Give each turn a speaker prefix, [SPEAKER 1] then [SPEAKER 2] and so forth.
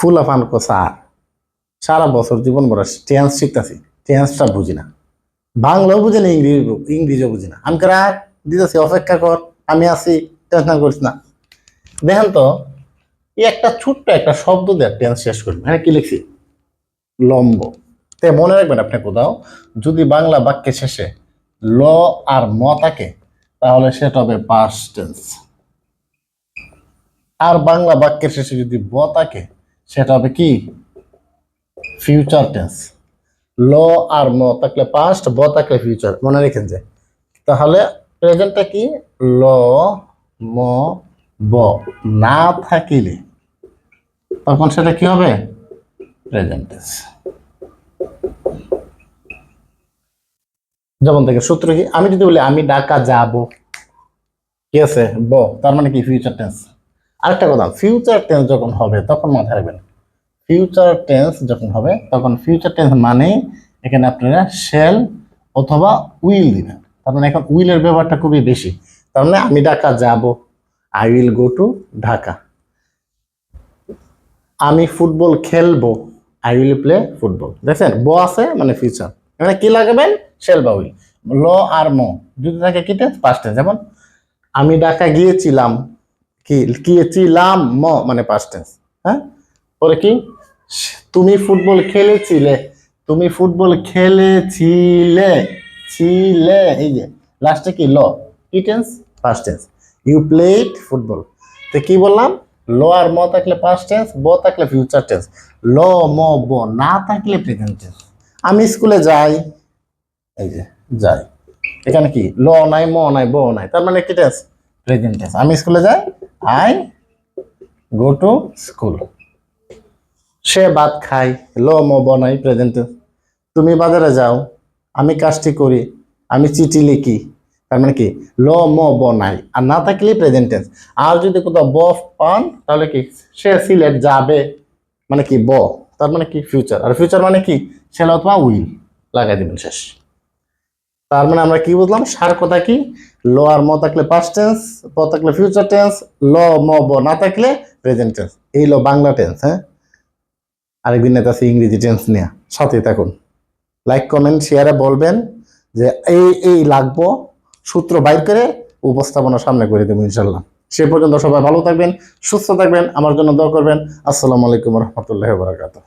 [SPEAKER 1] ফুলাফান কো sir সারা বছর জীবন ভরা tense শিখতেছি টেন্সটা বুঝি না। বাংলাও বুঝি না ইংরেজি ইংরেজিও বুঝি না। আমি রাখ দিতেছি, অপেক্ষা কর, আমি আছি টেনশন করিস না। দেখেন তো, এই একটা ছোট্ট একটা শব্দ দেয় টেন্স শেষ করবে হ্যাঁ কি লিখছি? লম্ব। তে মনে রাখবেন আপনি কোথাও, যদি বাংলা বাক্যে শেষে ল আর ম থাকে, তাহলে সেটা হবে পাস্ট টেন্স আর বাংলা বাক্যের শেষে যদি ব থাকে সেটা হবে কি? ফিউচার টেন্স ল আর ম থাকলে পাস্ট ব থাকলে ফিউচার মনে রেখেন যে। তাহলে প্রেজেন্টটা কি? ল ম ব না থাকিলে, তখন সেটা কি হবে? প্রেজেন্ট টেন্স যেমন থেকে সূত্র কি? আমি যদি বলি, আমি ঢাকা যাব কি আছে ব তার মানে কি? ফিউচার টেন্স আরেকটা কথা ফিউচার টেন্স যখন হবে, তখন মাথায় রাখবেন। ফিউচার টেন্স যখন হবে, তখন ফিউচার টেন্স মানে এখানে আপনারা শেল অথবা উইল দিবেন। তার মানে এখন উইলের ব্যবহারটা খুবই বেশি। তার মানে আমি ঢাকা যাব I will go to Dhaka. আমি ফুটবল খেলব আই উইল প্লে ফুটবল দেখছেন? ব আছে মানে ফিউচার এখানে কি লাগাবেন? শেল বা উইল ল আর ম। যদি থাকে কি টেন্স পাস্ট টেন্স যেমন, আমি ঢাকা গিয়েছিলাম কি গিয়েছিলাম ম মানে পাস্ট টেন্স হ্যাঁ? পরে কি? তুমি ফুটবল খেলেছিলে, তুমি ফুটবল খেলেছিলে, ছিলে, এই যে লাস্টে কি, ল, কি tense past tense you played football তো কি বললাম? ল আর ম থাকলে পাস্ট টেন্স ব থাকলে ফিউচার টেন্স ল, ম, ব না থাকলে প্রেজেন্ট টেন্স আমি স্কুলে যাই, এই যে, যাই। এখানে কি? ল নাই, ম নাই, ব নাই, তার মানে কি টেন্স প্রেজেন্ট টেন্স আমি স্কুলে যাই আই গো টু স্কুল সে ভাত খায় ল ম ব নাই প্রেজেন্ট তুমি বাজারে যাও, আমি কাজটি করি, আমি চিঠি লিখি। তার মানে কি? ল ম ব নাই আর না থাকলেই প্রেজেন্ট আর যদি কোথাও ব পান, তাহলে কি? সে সিলেট যাবে। মানে কি ব? তার মানে কি ফিউচার আর ফিউচার মানে কি? সে অথবা উইল, লাগাই দিবেন শেষ। তার মানে আমরা কি বুঝলাম? সার কথা কি ল আর ম থাকলে পাস্ট টেন্স প থাকলে ফিউচার টেন্স ল, ম, ব না থাকলে প্রেজেন্ট টেন্স এই ল বাংলা টেন্স হ্যাঁ? আরেকদিন নেতা আছে ইংরেজি টেন্স নিয়ে, সাথে থাকুন। লাইক কমেন্ট শেয়ারে বলবেন যে এই এই লাগবো, সূত্র বাইর করে উপস্থাপনা সামনে করে দেবো ইনশাল্লাহ। সে পর্যন্ত সবাই ভালো থাকবেন, সুস্থ থাকবেন, আমার জন্য দোয়া করবেন। আসসালামু আলাইকুম রহমতুল্লাহ বারাকাতুহ।